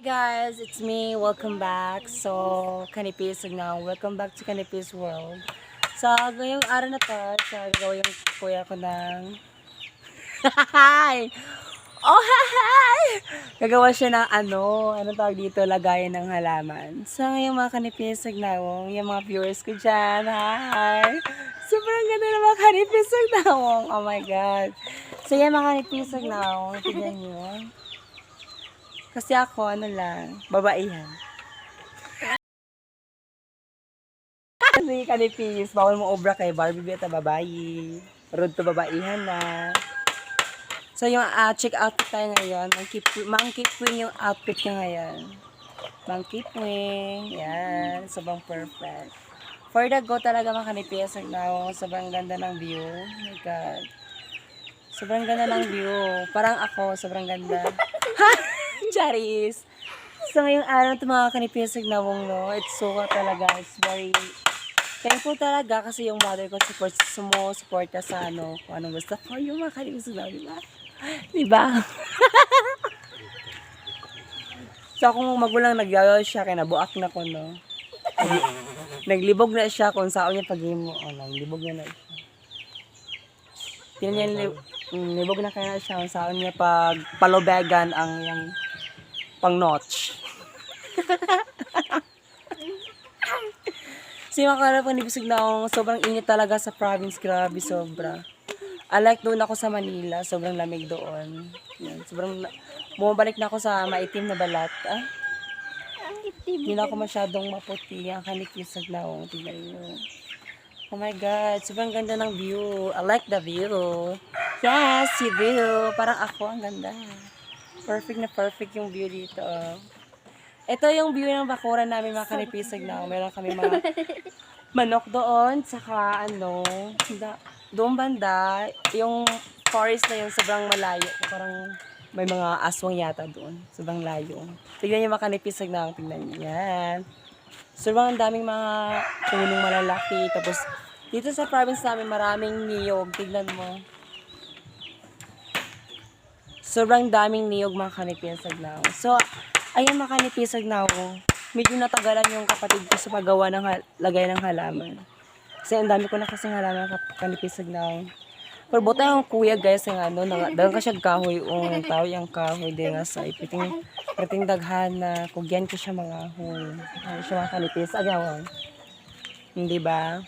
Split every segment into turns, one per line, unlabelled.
Hi guys, it's me. Welcome back. So, Kanipis now. Welcome back to Kanipis World. So, ngayong araw na to, so, gawin yung kuya ko ng... Hi! Oh, hi! Gagawa siya ng ano, anong tawag dito, lagayan ng halaman. So, ngayong mga Kanipis Signawong, yung mga viewers ko dyan, hi! Sobrang ganda ng mga Kanipis Signawong. Oh my God. So, yung mga Kanipis Signawong, tignan nyo. Kasi ako, ano lang, babaihan. Kasi kanipis, bawal mo obra kay Barbie Beta babayi. Road to babaihan na. So yung uh, check outfit tayo ngayon, monkey, monkey queen yung outfit niya ngayon. Monkey queen, yan, sobrang perfect. For the go talaga mga kanipis, now, sobrang ganda ng view. Oh my God. Sobrang ganda ng view. Parang ako, sobrang ganda. Charis. So, ngayong araw ito mga kanipisig na mong no, it's so talaga, it's very thankful talaga kasi yung mother ko support, sumo, suporta sa ano, kung anong gusto ko, yung mga kanipisig na, di ba? Di ba? so, kung magulang nagyayaw siya, kaya nabuak na ko, no? Naglibog na siya kung saan niya pag mo, oh, naglibog na na siya. Yun yan, li- libog na kaya siya kung saan niya pag palubegan ang yung pang notch. Kasi makarap ang ibig na akong sobrang init talaga sa province. Grabe, sobra. Unlike doon ako sa Manila, sobrang lamig doon. Yan, sobrang, bumabalik na ako sa maitim na balat. Ah, hindi na ako masyadong maputi. Ang kanikisag na ako. Tingnan nyo. Oh my God, sobrang ganda ng view. I like the view. Yes, yung view. Parang ako, ang ganda. Perfect na perfect yung view dito. Ito yung view ng bakuran namin mga kanipisag na. Meron kami mga manok doon. Saka ano, da, doon banda, yung forest na yun sobrang malayo. Parang may mga aswang yata doon. Sobrang layo. Tignan yung mga kanipisag na. Tignan niyo. Yan. Sobrang daming mga punong malalaki. Tapos, dito sa province namin, maraming niyog. Tignan mo. Sobrang daming niyog mga kanipisag na. So, ayun mga kanipisag na Medyo natagalan yung kapatid ko sa paggawa ng lagay ng halaman. Kasi ang dami ko na kasing halaman kanipisag na Pero buta yung kuya guys, yung ano, nang, dagang ka siya kahoy, ang tao yung kahoy, din nga sa ipiting, ipiting daghan na, kugyan ko siya mga hoy. Ano siya mga kanipis, agawan. Hindi ba?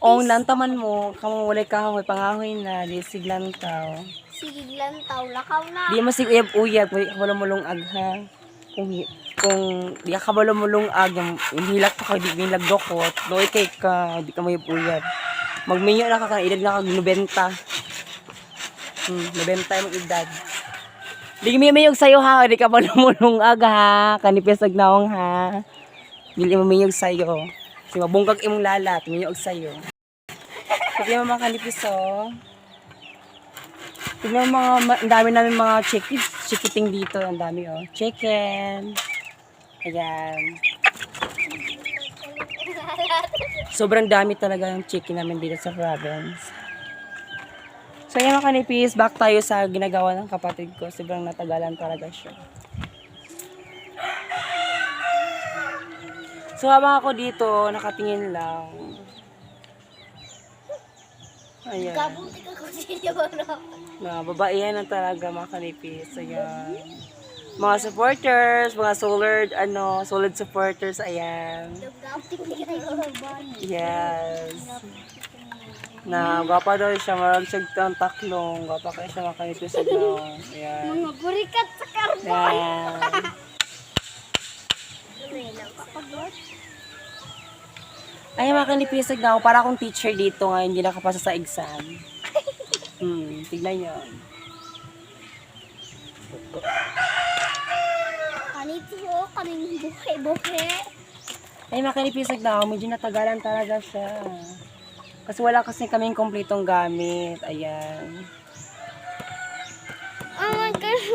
O, lantaman mo, kamo walay kahoy, pangahoy na, di siglan tao.
Sigiglan taw, lakaw na.
Di mo sig uyab-uyab, kung di ka mulong ag ha. Kung, kung di ka mulong ag, yung, yung hilak ka, di bilag dokot, no kay ka, di ka uyab-uyab. Magminyo na ka ka, edad na ka, 90. Hmm, 90 yung edad. Di mi mayog sa'yo ha, di ka mulong ag ha, kanipis ag naong ha. Dili mo mayog sa'yo. Kasi mabungkag imong lalat, mayog sa'yo. Sabi mo mga kanipis oh. Tignan mo mga, ang dami namin mga chicken, chickiting dito. Ang dami, oh. Chicken. Ayan. Sobrang dami talaga ng chicken namin dito sa province. So, yan mga kanipis, back tayo sa ginagawa ng kapatid ko. Sobrang natagalan talaga siya. So, habang ako dito, nakatingin lang. Ayan.
Kabuti ka kung sino ba
na babaihan na talaga mga kanipis. Ayan. Mga supporters, mga solid, ano, solid supporters, ayan. Yes. Na, gwapa daw siya, marang siya ang taklong. Gwapa kayo siya mga kanipis. Ano, ayan.
Mga burikat sa karbo.
Ayan. Ay, mga kanipisag na ako. Para akong teacher dito ngayon, hindi nakapasa sa exam. Hmm, tignan nyo.
Kanito ko, kaning buhe-buhe.
Ay, makanipisag na ako. Medyo natagalan talaga siya. Kasi wala kasi kaming kompletong gamit. Ayan.
Oh my gosh.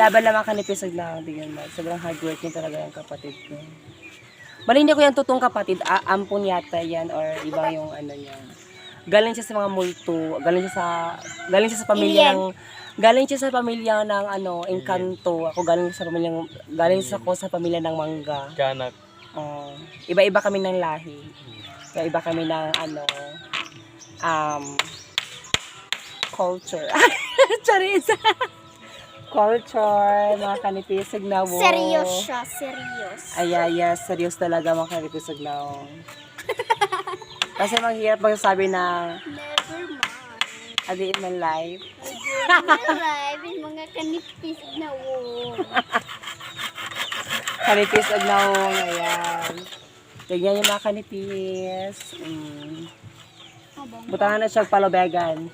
Laban lang makanipisag na ako. Mo. Sobrang hardworking talaga yung kapatid ko. Bali, hindi ko yan tutong kapatid. A ampon yata yan or iba yung ano niya. Galing siya sa mga multo. Galing siya sa, galing siya sa pamilya ng Galing siya sa pamilya ng ano, Encanto. Ako galing sa pamilya galing sa ko sa pamilya ng Mangga.
Kanak.
Oh, iba-iba kami ng lahi. Kaya iba kami ng ano um culture. Charis. culture, mga kanipisig na wo.
Serious siya, serious.
Ay, ay, yes, serious talaga mga kanipisig na wo. Kasi maghirap magsasabi na
Never mind.
a day in my life.
Alive, yung mga kanipis na wo.
Kanipis ag na wo. Ayan. Tignan yung mga kanipis. Mm. Butangan na siya palobegan.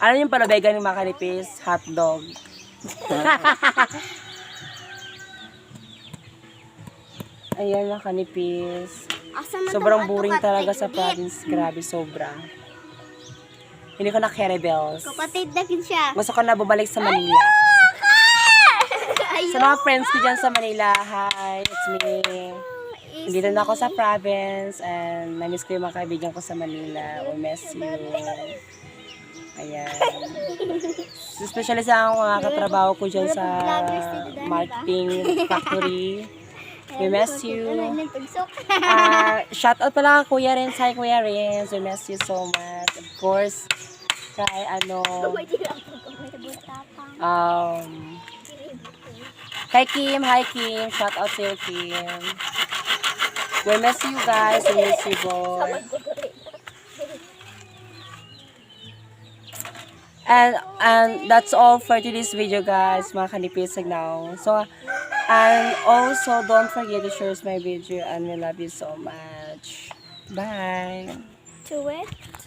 Ano yung palobegan ng mga kanipis? Hot dog. Ayan mga kanipis.
Na
Sobrang boring talaga sa province. Grabe, sobra. Hindi ko na carry bells.
Kapatid na kin siya.
Gusto ko na bumalik sa Manila. Sa mga friends ko dyan sa Manila, hi, it's me. Dito na ako sa province and na-miss ko yung mga kaibigan ko sa Manila. We miss you. Ayan. Especially sa mga katrabaho ko dyan sa marketing factory. We miss you. Ah, shout out pala Kuya Renz. Hi Kuya Renz. We miss you so much. Of course, kay ano, um, kay Kim. Hi Kim. Shout out to you, Kim. We miss you guys. We miss you boy. And and that's all for today's video guys, mga kanipisag now. So, and also don't forget to share my video and we love you so much. Bye!
To it.